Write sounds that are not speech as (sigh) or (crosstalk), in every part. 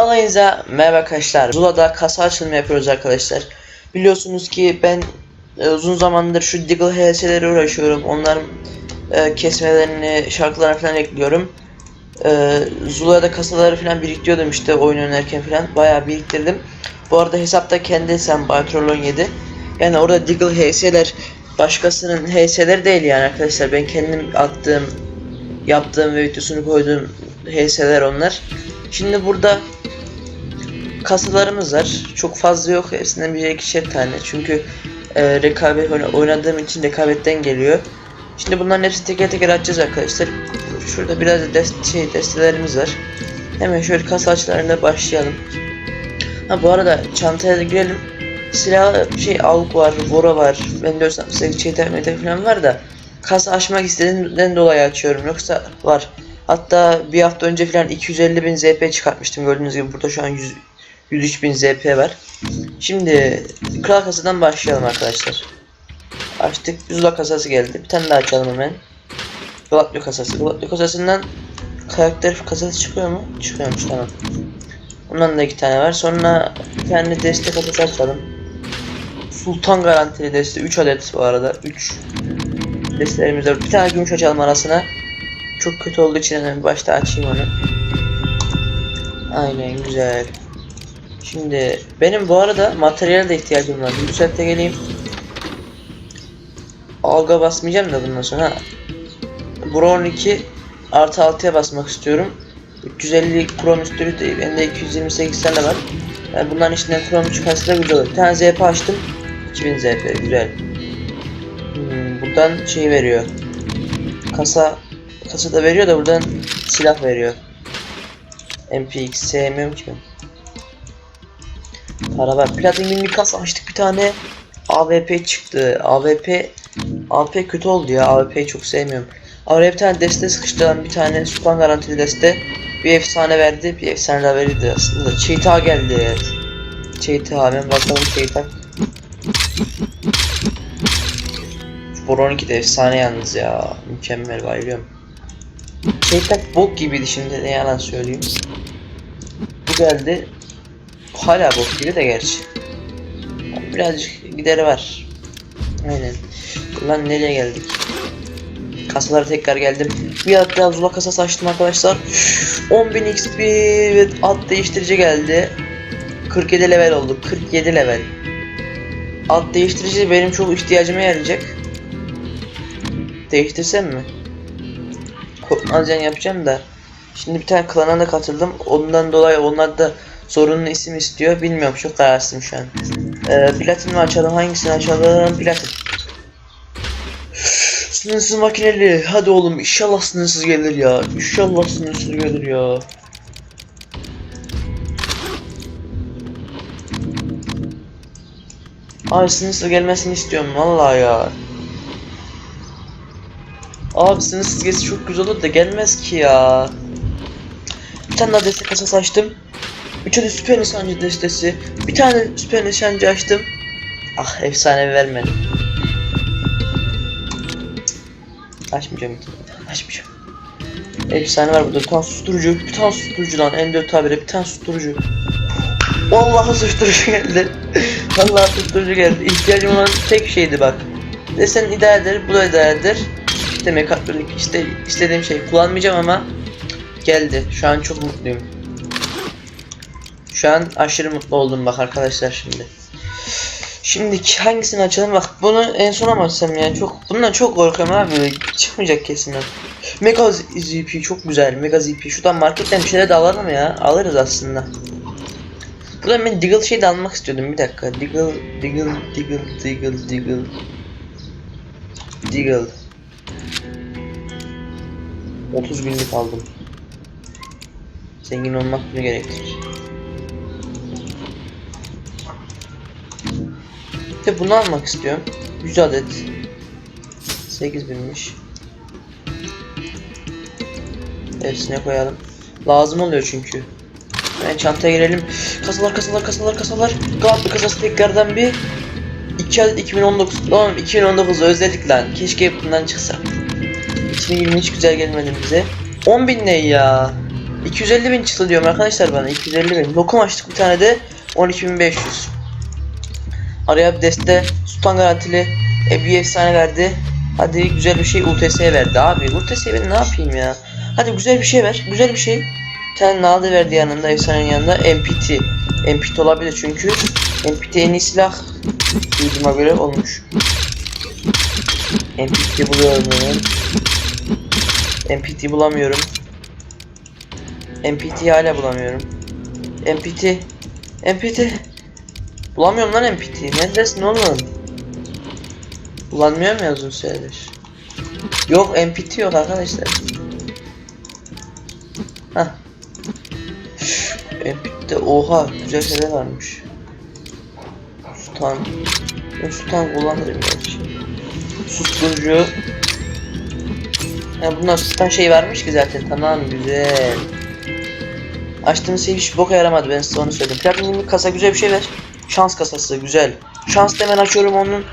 Alayınıza merhaba arkadaşlar. Zula'da kasa açılımı yapıyoruz arkadaşlar. Biliyorsunuz ki ben e, uzun zamandır şu Diggle HS'lere uğraşıyorum. Onların e, kesmelerini, şarkılarını falan ekliyorum. E, Zula'da kasaları falan biriktiriyordum işte oyun oynarken falan. Bayağı biriktirdim. Bu arada hesapta kendi hesabım Baytrol 17. Yani orada Diggle HS'ler başkasının HS'leri değil yani arkadaşlar. Ben kendim attığım, yaptığım ve videosunu koyduğum HS'ler onlar. Şimdi burada kasalarımız var. Çok fazla yok. Hepsinden bir ikişer tane. Çünkü e, rekabet oyna- oynadığım için rekabetten geliyor. Şimdi bunların hepsini teker teker açacağız arkadaşlar. Şurada biraz da dest şey, destelerimiz var. Hemen şöyle kasa açılarına başlayalım. Ha bu arada çantaya da girelim. Silah şey avuk var, vora var. Ben de olsam size çeter meter falan var da kasa açmak istediğimden dolayı açıyorum. Yoksa var. Hatta bir hafta önce falan 250 bin ZP çıkartmıştım. Gördüğünüz gibi burada şu an 100, 103 bin ZP var. Şimdi kral kasadan başlayalım arkadaşlar. Açtık. Zula kasası geldi. Bir tane daha açalım hemen. Gladio kasası. Gladio kasasından karakter kasası çıkıyor mu? Çıkıyormuş tamam. Ondan da iki tane var. Sonra bir tane deste kasası açalım. Sultan garantili deste 3 adet bu arada. 3 destelerimiz var. Bir tane gümüş açalım arasına. Çok kötü olduğu için hemen başta açayım onu. Aynen güzel. Şimdi benim bu arada materyale de ihtiyacım var. Yükselte geleyim. Alga basmayacağım da bundan sonra. Bron 2 artı 6'ya basmak istiyorum. 350 krom üstü değil. Bende 228 tane var. Yani bunların içinden krom çıkarsa da güzel olur. Bir tane ZP açtım. 2000 ZP güzel. Hmm, buradan şey veriyor. Kasa kasa da veriyor da buradan silah veriyor. MPX sevmiyorum ki ben. Para var. Platin günlük kasa açtık bir tane. AWP çıktı. AWP AWP kötü oldu ya. AWP'yi çok sevmiyorum. Araya bir tane deste sıkıştıran bir tane Sultan garantili deste. Bir efsane verdi. Bir efsane daha verirdi aslında. Çeyta geldi evet. Çeyta hemen bakalım Çeyta. Şu Boron 2 de efsane yalnız ya. Mükemmel bayılıyorum. Çeytak bok gibiydi şimdi ne yalan söyleyeyim. Bu geldi. Hala bok gibi de gerçi. Birazcık gideri var. Aynen. Lan nereye geldik? Kasalara tekrar geldim. Bir hatta Zula kasası açtım arkadaşlar. 10.000 XP ve at değiştirici geldi. 47 level oldu. 47 level. At değiştirici benim çok ihtiyacıma yarayacak. Değiştirsem mi? Korkmazcan yapacağım da. Şimdi bir tane klana da katıldım. Ondan dolayı onlar da sorunlu isim istiyor. Bilmiyorum çok kararsızım şu an. Ee, platin mi açalım? Hangisini açalım? Platin. Sınırsız makineli. Hadi oğlum inşallah sınırsız gelir ya. İnşallah sınırsız gelir ya. Abi sınırsız gelmesini istiyorum vallahi ya. Abi sınırsız gelse çok güzel olur da gelmez ki ya. Bir tane daha destek kasası açtım. Bir tane süper nişancı destesi. Bir tane süper nişancı açtım. Ah efsane vermedim. Açmayacağım. Açmayacağım. Efsane var burada. Bir tane susturucu. Bir tane susturucu lan. N4 tabiri. Bir tane susturucu. Vallahi susturucu geldi. (laughs) Vallahi susturucu geldi. İhtiyacım olan tek şeydi bak. Desen idare eder. Bu da idare eder. İşte mekatronik işte istediğim şey kullanmayacağım ama geldi. Şu an çok mutluyum. Şu an aşırı mutlu oldum bak arkadaşlar şimdi. Şimdi hangisini açalım bak bunu en sona mı açsam ya çok bundan çok korkuyorum abi çıkmayacak kesin. Mega ZP çok güzel Mega ZP şuradan marketten bir şeyler de alalım ya alırız aslında. Buradan ben Diggle şey de almak istiyordum bir dakika Diggle Diggle Diggle Diggle Diggle Diggle 30 günlük aldım. Zengin olmak bunu gerektirir. İşte bunu almak istiyorum. 100 adet. 8 binmiş. Hepsine koyalım. Lazım oluyor çünkü. Ben çantaya girelim. Kasalar kasalar kasalar kasalar. Galatasaray kasası tekrardan bir 2 adet 2019. Tamam 2019 özledik lan. Keşke bundan çıksa. 2020 hiç güzel gelmedi bize. 10 bin ne ya? 250 bin çıktı diyorum arkadaşlar bana 250 bin. Lokum açtık bir tane de 12.500. Araya bir deste sultan garantili e, bir efsane verdi. Hadi güzel bir şey UTS'ye verdi abi. UTS'ye ben ne yapayım ya? Hadi güzel bir şey ver. Güzel bir şey. Bir tane verdi yanında efsanenin yanında MPT. MPT olabilir çünkü MPT en iyi silah duyduğuma göre olmuş. MPT buluyorum hemen. MPT bulamıyorum. MPT hala bulamıyorum. MPT. MPT. Bulamıyorum lan MPT. Neredesin oğlum? Bulamıyorum ya uzun süredir. Yok MPT yok arkadaşlar. Hah. MPT'de oha güzel şeyler varmış. Sultan. Sultan kullanırım gerçi. Susturucu. Ya bunlar sultan şey varmış ki zaten tamam güzel. Açtığımız şey hiç boka yaramadı ben size onu söyleyeyim. Platinum kasa güzel bir şey ver. Şans kasası güzel. Şans hemen açıyorum onun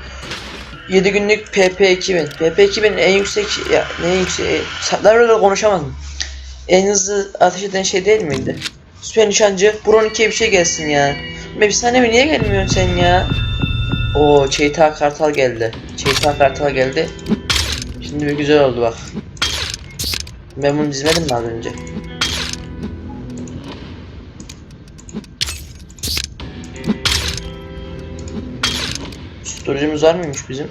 7 günlük PP2000. PP2000 en yüksek ya ne yüksek Satlarla konuşamadım. En hızlı ateş eden şey değil miydi? Süper nişancı Bron 2'ye bir şey gelsin ya. Saniye mi niye gelmiyorsun sen ya? O Çeyta Kartal geldi. Çeyta Kartal geldi. Şimdi bir güzel oldu bak. Ben bunu dizmedim mi az önce? Susturucumuz var mıymış bizim?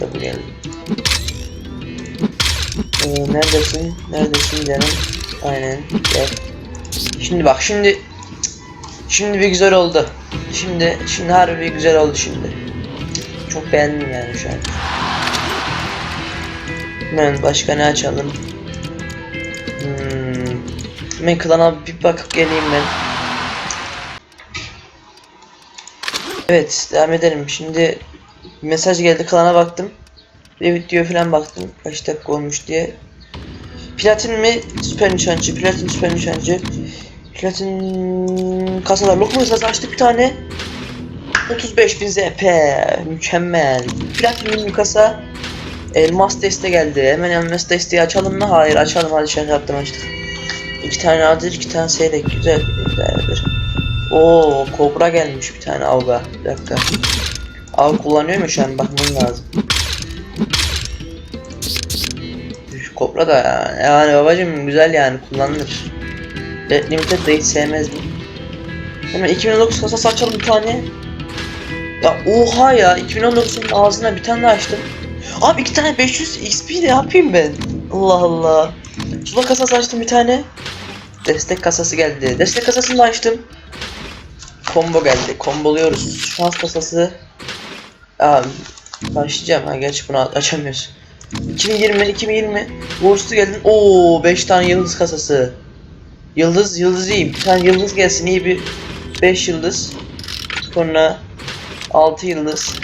Tabi geldi. Ee, neredesin? Neredesin canım? Aynen gel. Şimdi bak şimdi Şimdi bir güzel oldu. Şimdi şimdi harbi güzel oldu şimdi. Çok beğendim yani şu an. Hemen başka ne açalım? Hmm. Hemen bir bakıp geleyim ben. Evet devam edelim. Şimdi mesaj geldi klana baktım. Bir video falan baktım. Kaç dakika olmuş diye. Platin mi? Süper nişancı. Platin süper nişancı. Platin kasalar. Lokma hızlı açtık bir tane. 35.000 ZP. Mükemmel. Platin ünlü kasa. Elmas deste geldi. Hemen elmas desteği açalım mı? Hayır açalım hadi şaka yaptım açtık. İki tane adır, iki tane seyrek. Güzel. Güzeldir. Oo, kobra gelmiş bir tane avga. Bir dakika. Av kullanıyor mu şu an? Bakmam lazım. Kobra da yani, yani babacım güzel yani kullanılır. Red Limited de hiç sevmezdim. Hemen 2019 kasası açalım bir tane. Ya oha ya 2019'un ağzına bir tane açtım. Abi iki tane 500 XP ne yapayım ben? Allah Allah. Sula kasası açtım bir tane. Destek kasası geldi. Destek kasasını da açtım. Combo geldi. Komboluyoruz. Şans kasası. Aa, başlayacağım. Ha gerçi bunu açamıyoruz. 2020 2020 Uğursuz geldin. Oo 5 tane yıldız kasası. Yıldız yıldız iyi. Bir tane yıldız gelsin iyi bir 5 yıldız. Sonra 6 yıldız.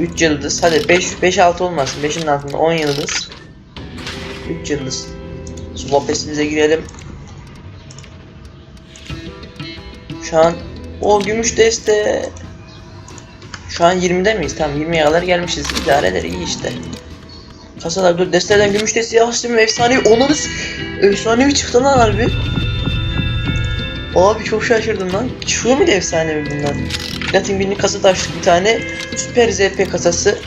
3 yıldız. Hadi 5 5 6 olmasın. 5'in altında 10 yıldız. 3 yıldız. Swapesimize girelim. Şu an o gümüş deste. Şu an 20'de miyiz? Tamam 20'ye kadar gelmişiz. İdare eder iyi işte. Kasalar dur desteden gümüş desteği açtım efsanevi onunuz efsanevi çıktı lan harbi. Abi çok şaşırdım lan. Çıkıyor muydu efsanevi bunlar? Platin günlük kasa da bir tane. Süper ZP kasası.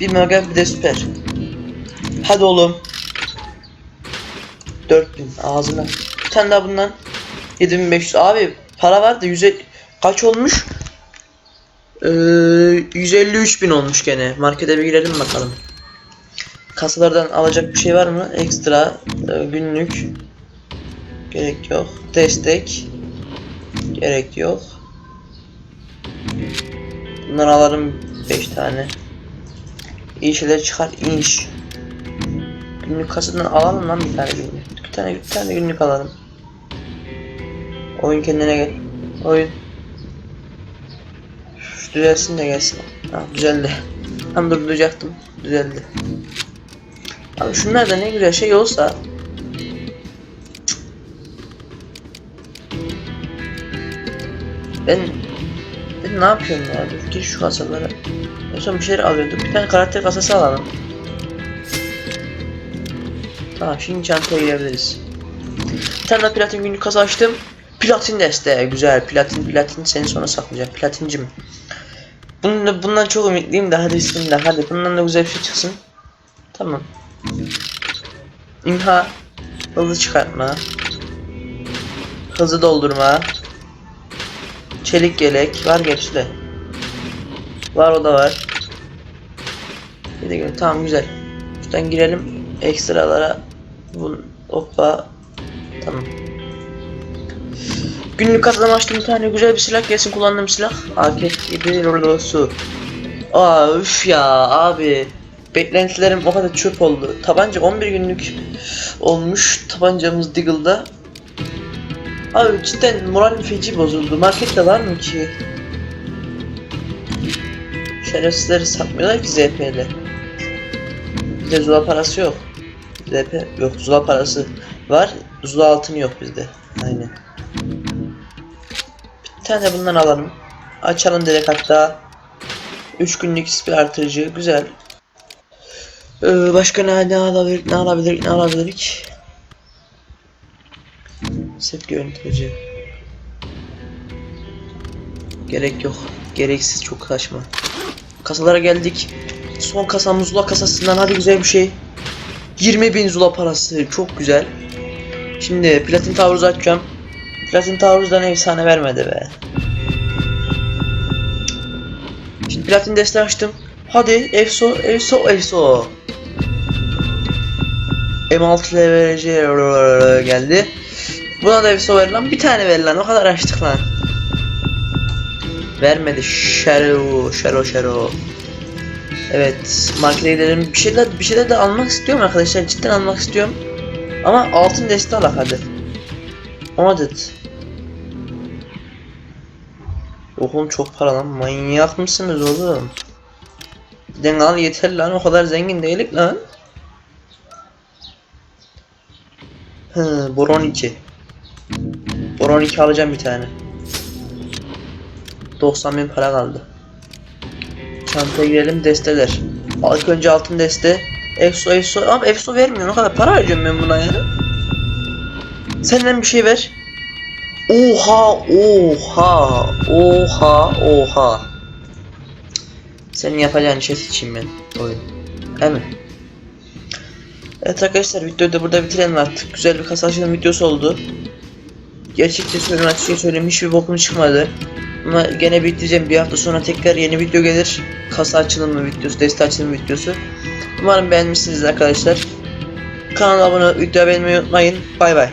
Bir mega bir de süper. Hadi oğlum. 4000 ağzına. Bir tane daha bundan. 7500 abi para var da 100 kaç olmuş? Ee, 153 bin olmuş gene. Markete bir girelim bakalım. Kasalardan alacak bir şey var mı? Ekstra e, günlük gerek yok. Destek gerek yok. Bunları alırım 5 tane. İyi şeyler çıkar inş. Günlük kasadan alalım lan bir tane günlük. Bir tane bir tane günlük alalım. Oyun kendine gel. Oyun. Şu düzelsin de gelsin. Ha düzeldi. Tam durduracaktım. Düzeldi. Abi şunlar da ne güzel şey olsa. Ben ben ne yapıyorum ya? Dur gir şu kasalara. En son bir şeyler alıyorduk. Bir tane karakter kasası alalım. Tamam şimdi çantaya girebiliriz. Bir tane daha platin günlük kasa açtım. Platin deste güzel. Platin platin seni sonra saklayacağım. Platincim. Bunun, bundan çok ümitliyim de hadi bismillah hadi bundan da güzel bir şey çıksın. Tamam. İmha. Hızlı çıkartma. Hızlı doldurma. Çelik yelek. Var de. Var o da var. Bir de gel- tamam güzel. Şuradan girelim ekstralara. Bu hoppa. Tamam. Günlük kasadan açtım bir tane güzel bir silah gelsin kullandığım silah. AK-47 Rolosu. Aa üf ya abi. Beklentilerim o kadar çöp oldu. Tabanca 11 günlük olmuş tabancamız Diggle'da. Abi cidden moralim feci bozuldu. Markette var mı ki? Şerefsizleri satmıyorlar ki ZP'yle. Bizde Zula parası yok. ZP yok Zula parası var. Zula altın yok bizde. Aynen. Bir tane bundan alalım. Açalım direkt hatta. 3 günlük XP artırıcı. Güzel. Ee, başka ne, ne alabilir, ne alabilir, ne alabilirik? Set görüntücü. Gerek yok. Gereksiz çok saçma. Kasalara geldik. Son kasamız Zula kasasından hadi güzel bir şey. 20.000 Zula parası çok güzel. Şimdi platin taarruzu açacağım. Platin taarruzdan efsane vermedi be. Şimdi platin desteği açtım. Hadi EFSO, EFSO, EFSO. M6 leverage geldi. Buna da EFSO ver lan. Bir tane ver lan. O kadar açtık lan. Vermedi. Şero, şero, şero. Evet, markete gidelim. Bir şeyler bir şeyler de almak istiyorum arkadaşlar. Cidden almak istiyorum. Ama altın deste alak hadi. 10 adet. Oğlum çok para lan. Manyak mısınız oğlum? Giden al yeter lan. O kadar zengin değilik lan. Hı, boron 2. Boron 2 alacağım bir tane. 90 bin para kaldı. Çantaya girelim desteler. İlk önce altın deste. Efso Efso ama Efso vermiyor. O kadar para harcıyorum ben buna ya. Senden bir şey ver. Oha oha oha oha. Senin yapacağın şey için ben oyun. Mi? Evet arkadaşlar videoyu da burada bitirelim artık. Güzel bir kasa açılım videosu oldu. Gerçekçe söyleyeyim açıkça söyleyeyim hiçbir bokum çıkmadı. Ama gene bitireceğim bir hafta sonra tekrar yeni video gelir. Kasa açılımı videosu, deste açılımı videosu. Umarım beğenmişsiniz arkadaşlar. Kanala abone olup videoyu beğenmeyi unutmayın. Bay bay.